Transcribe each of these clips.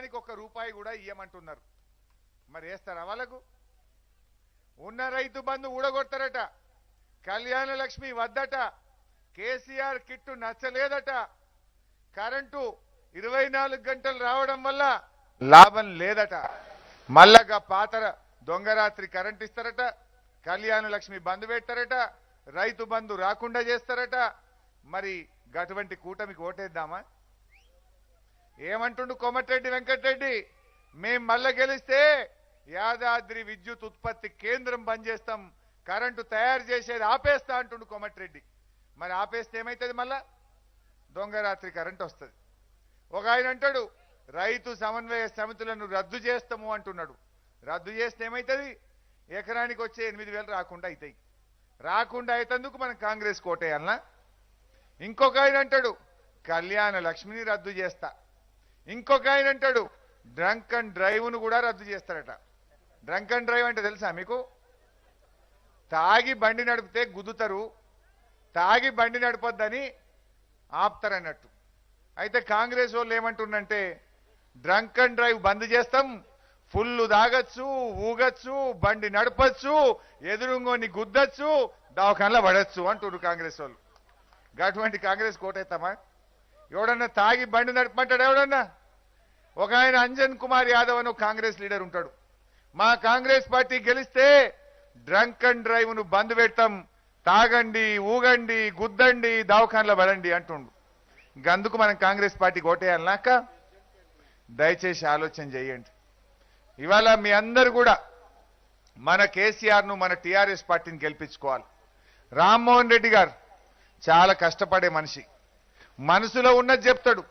రూపాయి కూడా ఇయ్యమంటున్నారు. మరి వేస్తారా వాళ్ళకు? ఉన్న రైతు బంధు ఊడగొడతారట. కళ్యాణ లక్ష్మి వద్దట. కేసీఆర్ కిట్టు నచ్చలేదట. కరెంటు ఇరవై నాలుగు గంటలు రావడం వల్ల లాభం లేదట. మల్లగా పాతర దొంగరాత్రి కరెంట్ ఇస్తారట. కళ్యాణ లక్ష్మి బంద్ పెట్టారట. రైతు బంధు రాకుండా చేస్తారట. మరి గటువంటి కూటమికి ఓటేద్దామా? ఏమంటుండు కోమటిరెడ్డి వెంకటరెడ్డి? మేం మళ్ళా గెలిస్తే యాదాద్రి విద్యుత్ ఉత్పత్తి కేంద్రం బంద్ చేస్తాం. కరెంటు తయారు చేసేది ఆపేస్తా అంటుండు కోమటిరెడ్డి. మరి ఆపేస్తే ఏమవుతుంది మళ్ళా? దొంగరాత్రి కరెంట్ వస్తుంది. ఒక ఆయన అంటాడు రైతు సమన్వయ సమితులను రద్దు చేస్తాము అంటున్నాడు. రద్దు చేస్తే ఏమవుతుంది ఎకరానికి వచ్చే ఎనిమిది వేలు రాకుండా అవుతాయి రాకుండా అయితందుకు మనం కాంగ్రెస్ కోటేయాలనా? ఇంకొక ఆయన అంటాడు కళ్యాణ లక్ష్మిని రద్దు చేస్తా. ఇంకొక ఆయన అంటాడు డ్రంక్ అండ్ డ్రైవ్ను కూడా రద్దు చేస్తారట. డ్రంక్ అండ్ డ్రైవ్ అంటే తెలుసా మీకు? తాగి బండి నడిపితే గుద్దుతారు తాగి బండి నడపొద్దని ఆపుతారన్నట్టు. అయితే కాంగ్రెస్ వాళ్ళు ఏమంటుండంటే డ్రంక్ అండ్ డ్రైవ్ బంద్ చేస్తాం ఫుల్ తాగొచ్చు ఊగచ్చు బండి నడపచ్చు ఎదురుంగోని గుద్దచ్చు దవాఖానలో పడచ్చు అంటున్నారు కాంగ్రెస్ వాళ్ళు. అటువంటి కాంగ్రెస్ కోటైతామా ఎవడన్నా తాగి బండి నడపమంటాడు ఎవడన్నా? ఒక ఆయన అంజన్ కుమార్ యాదవ్ అని కాంగ్రెస్ లీడర్ ఉంటాడు. మా కాంగ్రెస్ పార్టీ గెలిస్తే డ్రంక్ అండ్ డ్రైవ్ను బంద్ పెడతాం. తాగండి ఊగండి గుద్దండి దవాఖానలో పడండి అంటుండు. గందుకు మనం కాంగ్రెస్ పార్టీ ఓటేయాలనాక దయచేసి ఆలోచన చేయండి. ఇవాళ మీ అందరు కూడా మన కేసీఆర్ను మన టీఆర్ఎస్ పార్టీని గెలిపించుకోవాలి. రామ్మోహన్ రెడ్డి గారు చాలా కష్టపడే మనిషి. మనసులో ఉన్నది చెప్తాడు.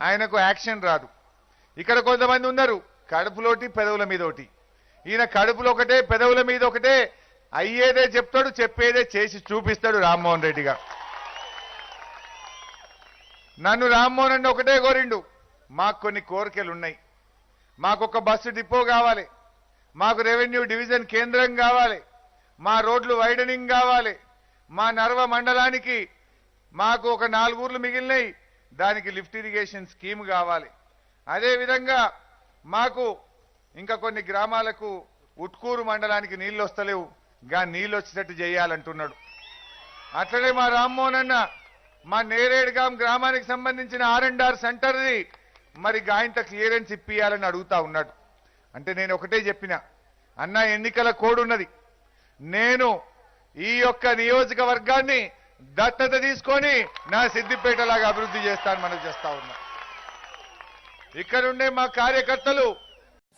ఆయనకు యాక్షన్ రాదు. ఇక్కడ కొంతమంది ఉన్నారు కడుపులోటి పెదవుల మీద ఒకటి ఈయన కడుపులో ఒకటే పెదవుల మీద ఒకటే అయ్యేదే చెప్తాడు చెప్పేదే చేసి చూపిస్తాడు రామ్మోహన్ రెడ్డిగా నన్ను రామ్మోహన్ రెడ్డి ఒకటే కోరిండు. మాకు కొన్ని కోరికలు ఉన్నాయి. మాకు ఒక బస్సు డిపో కావాలి. మాకు రెవెన్యూ డివిజన్ కేంద్రం కావాలి. మా రోడ్లు వైడనింగ్ కావాలి. మా నర్వ మండలానికి మాకు ఒక నాలుగు ఊర్లు మిగిలినాయి. దానికి లిఫ్ట్ ఇరిగేషన్ స్కీమ్ కావాలి. అదేవిధంగా మాకు ఇంకా కొన్ని గ్రామాలకు ఉట్కూరు మండలానికి నీళ్ళు వస్తలేవు గా నీళ్ళు వచ్చేటట్టు చేయాలంటున్నాడు. అట్లనే మా రామ్మోహన్ అన్న మా నేరేడుగాం గ్రామానికి సంబంధించిన ఆర్ అండ్ ఆర్ సెంటర్ది మరి గాయంత క్లియరెన్స్ ఇప్పియాలని అడుగుతా ఉన్నాడు. అంటే నేను ఒకటే చెప్పిన అన్న ఎన్నికల కోడ్ ఉన్నది నేను ఈ యొక్క నియోజకవర్గాన్ని దత్తత తీసుకొని నా సిద్దిపేటలాగా అభివృద్ధి చేస్తాను మనం చేస్తా ఉన్నా. ఇక్కడుండే మా కార్యకర్తలు.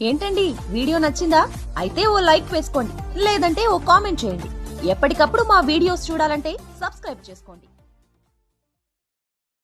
ఏంటండి? వీడియో నచ్చిందా? అయితే ఓ లైక్ వేసుకోండి. లేదంటే ఓ కామెంట్ చేయండి. ఎప్పటికప్పుడు మా వీడియోస్ చూడాలంటే సబ్స్క్రైబ్ చేసుకోండి.